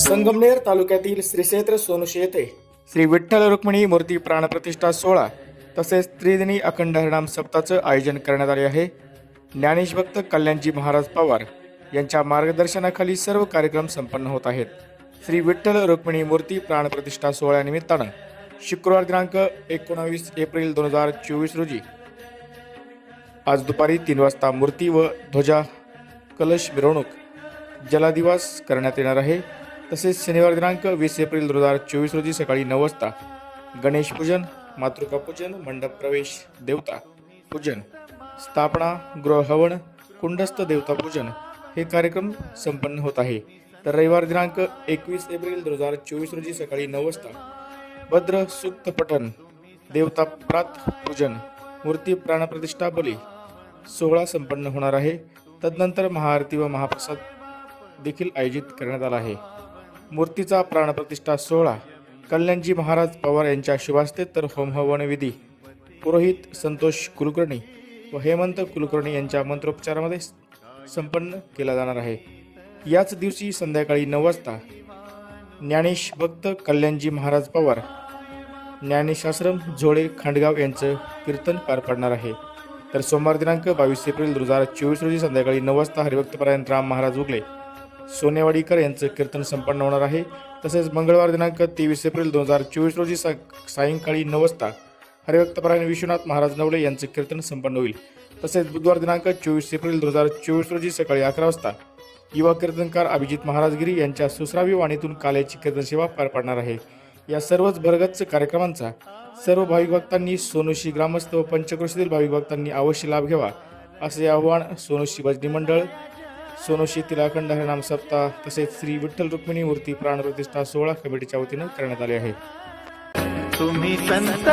संगमनेर तालुक्यातील श्री क्षेत्र सोनुशी येथे श्री विठ्ठल रुक्मिणी मूर्ती प्राणप्रतिष्ठा सोहळा तसेच त्रिदिनी अखंड हरिनाम सप्ताहाचं आयोजन करण्यात आले आहे. ज्ञानेश भक्त कल्याणजी महाराज पवार यांच्या मार्गदर्शनाखाली सर्व कार्यक्रम संपन्न होत आहेत. श्री विठ्ठल रुक्मिणी मूर्ती प्राणप्रतिष्ठा सोहळ्यानिमित्तानं शुक्रवार दिनांक एकोणावीस एप्रिल दोन हजार चोवीस रोजी आज दुपारी तीन वाजता मूर्ती व ध्वजा कलश मिरवणूक जलादिवास करण्यात येणार आहे. तसेच शनिवार दिनांक वीस एप्रिल दोन हजार चोवीस रोजी सकाळी नऊ वाजता गणेश पूजन मातृका पूजन मंडप प्रवेश देवता पूजन स्थापना गृहहवन कुंडस्थ देवता पूजन हे कार्यक्रम संपन्न होत आहे. तर रविवार दिनांक एकवीस एप्रिल दोन हजार चोवीस रोजी सकाळी नऊ वाजता भद्र सुक्त पठण देवता प्रात पूजन मूर्ती प्राणप्रतिष्ठा बली सोहळा संपन्न होणार आहे. तदनंतर महाआरती व महाप्रसाद देखील आयोजित करण्यात आला आहे. मूर्तीचा प्राणप्रतिष्ठा सोहळा. कल्याणजी महाराज पवार यांच्या शुभास्ते तर होमहवन विधी पुरोहित संतोष कुलकर्णी व हेमंत कुलकर्णी यांच्या मंत्रोपचारामध्ये संपन्न केला जाणार आहे. याच दिवशी संध्याकाळी नऊ वाजता ज्ञानेश भक्त कल्याणजी महाराज पवार ज्ञानेशाश्रम झोळे खांडगाव यांचं कीर्तन पार पडणार आहे. तर सोमवार दिनांक बावीस एप्रिल दोन हजार चोवीस रोजी संध्याकाळी नऊ वाजता हरिभक्तपरायण राम महाराज उगले. सोनेवाडीकर यांचं कीर्तन संपन्न होणार आहे. तसेच मंगळवार दिनांक तेवीस एप्रिल दोन हजार चोवीस रोजी सा सायंकाळी नऊ वाजता हरिभक्तपरायण विश्वनाथ महाराज नवले यांचं कीर्तन संपन्न होईल. तसेच बुधवार दिनांक चोवीस एप्रिल दोन हजार चोवीस रोजी सकाळी अकरा वाजता युवा कीर्तनकार अभिजित महाराजगिरी यांच्या सुसरावी वाणीतून काल्याची कीर्तन सेवा पार पाडणार आहे. या सर्वच भरगच्च कार्यक्रमांचा सर्व भाविक भक्तांनी सोनुशी ग्रामस्थ व पंचक्रोशीतील भाविक भक्तांनी अवश्य लाभ घ्यावा असे आवाहन सोनुशी भजनी मंडळ सोनोशी तिलाखंड हरिनाम सप्ताह तसेच श्री विठ्ठल रुक्मिणी मूर्ती प्राणप्रतिष्ठा सोहळा कमिटीच्या वतीनं करण्यात आले आहे. तुम्ही संत